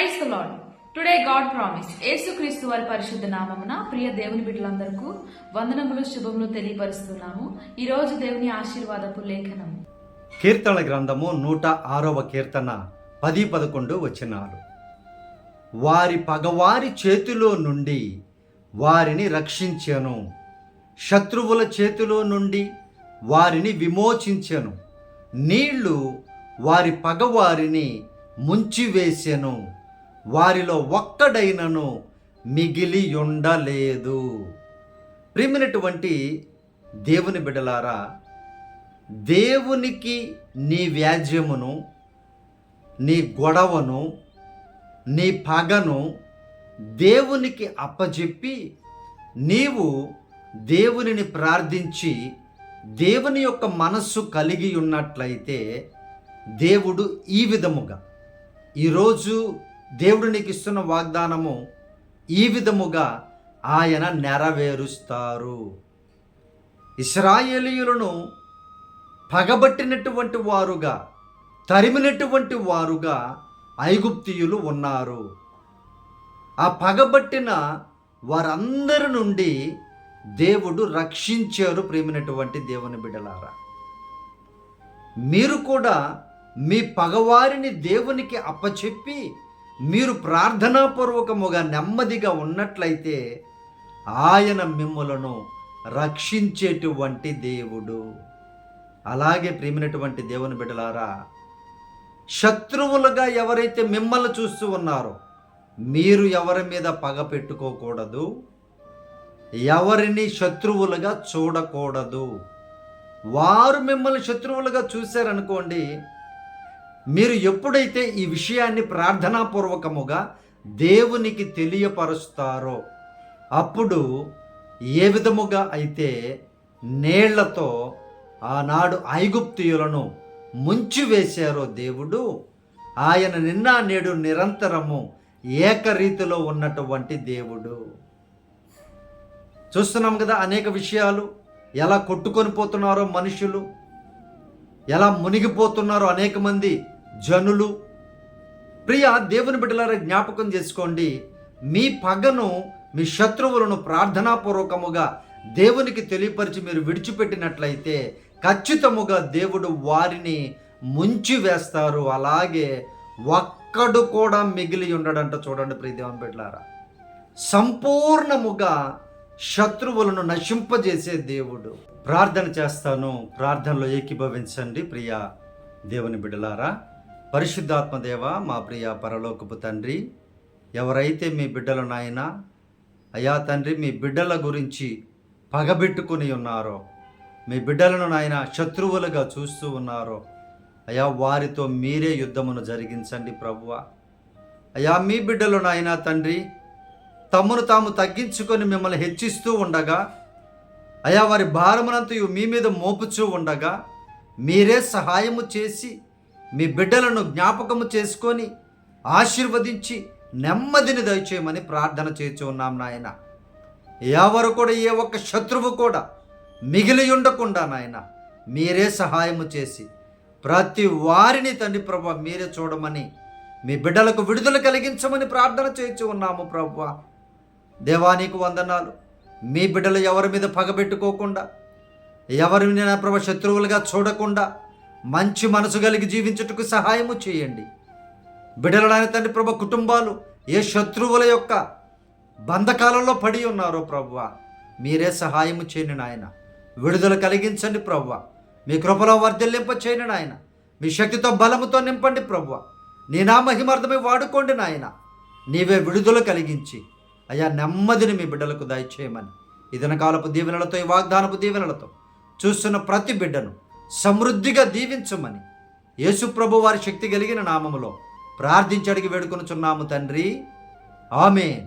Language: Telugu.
Praise the lord today god promise Yesukristu వారి పరిశుద్ధ నామమున ప్రియ దేవుని బిడ్డలందరకు వందనములు శుభములు తెలియపరుస్తున్నాము. ఈ రోజు దేవుని ఆశీర్వాదపు లేఖనము. కీర్తన గ్రంథము నూట ఆరవ కీర్తన పది పదకొండు వచ్చినారు వారి పగవారి చేతిలో నుండి వారిని రక్షించెను. శత్రువుల చేతిలో నుండి వారిని విమోచించెను. నీళ్ళు వారి పగవారిని ముంచివేశాను వారిలో ఒక్కడైనను మిగిలి ఉండలేదు ప్రియమైనటువంటి దేవుని బిడలారా దేవునికి నీ వ్యాజ్యమును నీ గొడవను నీ పగను దేవునికి అప్పజెప్పి నీవు దేవునిని ప్రార్థించి దేవుని యొక్క మనస్సు కలిగి ఉన్నట్లయితే దేవుడు ఈ విధముగా ఈరోజు దేవుడు నీకు ఇస్తున్న వాగ్దానము ఈ విధముగా ఆయన నెరవేరుస్తారు. ఇస్రాయేలీయులను పగబట్టినటువంటి వారుగా తరిమినటువంటి వారుగా ఐగుప్తియులు ఉన్నారు. ఆ పగబట్టిన వారందరి నుండి దేవుడు రక్షించారు ప్రేమినటువంటి దేవుని బిడ్డలారా. మీరు కూడా మీ పగవారిని దేవునికి అప్పచెప్పి మీరు ప్రార్థనాపూర్వకముగా నెమ్మదిగా ఉన్నట్లయితే ఆయన మిమ్మలను రక్షించేటువంటి దేవుడు. అలాగే ప్రేమినటువంటి దేవుని బిడ్డలారా శత్రువులుగా ఎవరైతే మిమ్మల్ని చూస్తూ ఉన్నారో మీరు ఎవరి మీద పగ పెట్టుకోకూడదు. ఎవరిని శత్రువులుగా చూడకూడదు. వారు మిమ్మల్ని శత్రువులుగా చూశారనుకోండి మీరు ఎప్పుడైతే ఈ విషయాన్ని ప్రార్థనాపూర్వకముగా దేవునికి తెలియపరుస్తారో అప్పుడు ఏ విధముగా అయితే నీళ్ళతో ఆనాడు ఐగుప్తియులను ముంచివేశారో దేవుడు ఆయన నిన్న నేడు నిరంతరము ఏకరీతిలో ఉన్నటువంటి దేవుడు. చూస్తున్నాం కదా అనేక విషయాలు. ఎలా కొట్టుకొని పోతున్నారో మనుషులు. ఎలా మునిగిపోతున్నారో అనేక మంది జనులు. ప్రియ దేవుని బిడ్డలారా జ్ఞాపకం చేసుకోండి. మీ పగను మీ శత్రువులను ప్రార్థనాపూర్వకముగా దేవునికి తెలియపరిచి మీరు విడిచిపెట్టినట్లయితే ఖచ్చితముగా దేవుడు వారిని ముంచి వేస్తారు. అలాగే ఒక్కడు కూడా మిగిలి ఉండడంట చూడండి ప్రియ దేవుని బిడ్డలారా. సంపూర్ణముగా శత్రువులను నశింపజేసే దేవుడు. ప్రార్థన చేస్తాను. ప్రార్థనలో ఏకీభవించండి ప్రియ దేవుని బిడ్డలారా పరిశుద్ధాత్మదేవ మా ప్రియ పరలోకపు తండ్రి ఎవరైతే మీ బిడ్డలు నాయన అయా తండ్రి మీ బిడ్డల గురించి పగబెట్టుకుని ఉన్నారో మీ బిడ్డలను నాయన శత్రువులుగా చూస్తూ ఉన్నారో అయా వారితో మీరే యుద్ధమును జరిగించండి ప్రభువ. అయా మీ బిడ్డలు నాయన తండ్రి తమ్మును తాము తగ్గించుకొని మిమ్మల్ని హెచ్చిస్తూ ఉండగా అయా వారి భారమునంతయు మీ మీద మోపుచూ ఉండగా మీరే సహాయము చేసి మీ బిడ్డలను జ్ఞాపకము చేసుకొని ఆశీర్వదించి నెమ్మదిని దయచేయమని ప్రార్థన చేస్తూ ఉన్నాం నాయన. ఎవరు కూడా ఏ ఒక్క శత్రువు కూడా మిగిలి ఉండకుండా నాయన మీరే సహాయము చేసి ప్రతి వారిని తండ్రి ప్రభా మీరే చూడమని మీ బిడ్డలకు విడుదల కలిగించమని ప్రార్థన చేయించి ఉన్నాము ప్రభా. దేవానికి వందనాలు. మీ బిడ్డలు ఎవరి మీద పగబెట్టుకోకుండా ఎవరిని నా శత్రువులుగా చూడకుండా మంచి మనసు కలిగి జీవించుటకు సహాయము చేయండి. బిడ్డలైన తండ్రి ప్రభు కుటుంబాలు ఏ శత్రువుల యొక్క బంధకాలంలో పడి ఉన్నారో ప్రభువ మీరే సహాయము చేయండి నాయన. విడుదల కలిగించండి ప్రభువ మీ కృపలో వర్ధిల్లింప చేయండి నాయన. మీ శక్తితో బలముతో నింపండి ప్రభువ నీ నా మహిమార్థమై వాడుకోండి నాయన. నీవే విడుదల కలిగించి అయ్యా నెమ్మదిని మీ బిడ్డలకు దయచేయమని. ఇదనకాలపు దీవెనలతో ఈ వాగ్దానపు దీవెనలతో చూస్తున్న ప్రతి బిడ్డను సమృద్ధిగా దీవించమని యేసుప్రభు వారి శక్తి కలిగిన నామములో ప్రార్థించడికి వేడుకొనుచున్నాము తండ్రి. ఆమెన్.